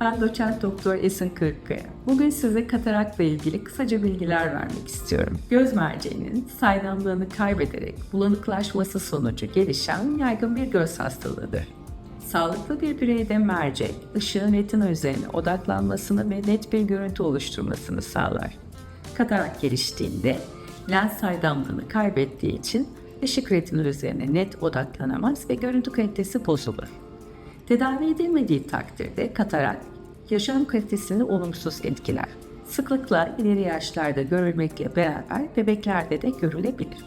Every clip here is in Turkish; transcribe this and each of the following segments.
Ben doçent doktor Esin Kırıkkaya. Bugün size katarakla ilgili kısaca bilgiler vermek istiyorum. Göz merceğinin saydamlığını kaybederek bulanıklaşması sonucu gelişen yaygın bir göz hastalığıdır. Sağlıklı bir bireyde mercek, ışığın retina üzerine odaklanmasını ve net bir görüntü oluşturmasını sağlar. Katarak geliştiğinde lens saydamlığını kaybettiği için ışık retina üzerine net odaklanamaz ve görüntü kalitesi bozulur. Tedavi edilmediği takdirde katarak yaşam kalitesini olumsuz etkiler. Sıklıkla ileri yaşlarda görülmekle beraber bebeklerde de görülebilir.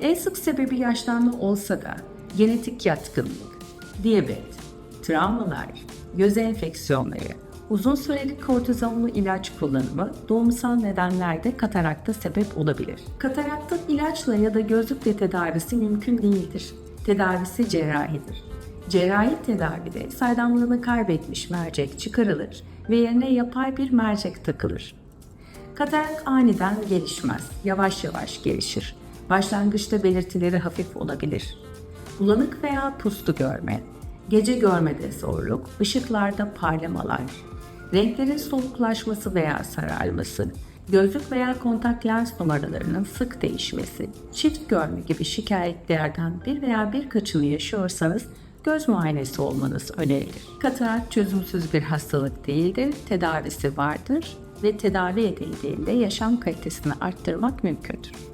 En sık sebebi yaşlanma olsa da genetik yatkınlık, diyabet, travmalar, göz enfeksiyonları, uzun süreli kortizonlu ilaç kullanımı doğumsal nedenlerde katarakta sebep olabilir. Kataraktın ilaçla ya da gözlükle tedavisi mümkün değildir. Tedavisi cerrahidir. Cerrahi tedavide saydamlığını kaybetmiş mercek çıkarılır ve yerine yapay bir mercek takılır. Katarak aniden gelişmez, yavaş yavaş gelişir. Başlangıçta belirtileri hafif olabilir. Bulanık veya puslu görme, gece görmede zorluk, ışıklarda parlamalar, renklerin soluklaşması veya sararması, gözlük veya kontak lens numaralarının sık değişmesi, çift görme gibi şikayetlerden bir veya birkaçını yaşıyorsanız göz muayenesi olmanız önerilir. Katarak çözümsüz bir hastalık değildir, tedavisi vardır ve tedavi edildiğinde yaşam kalitesini arttırmak mümkündür.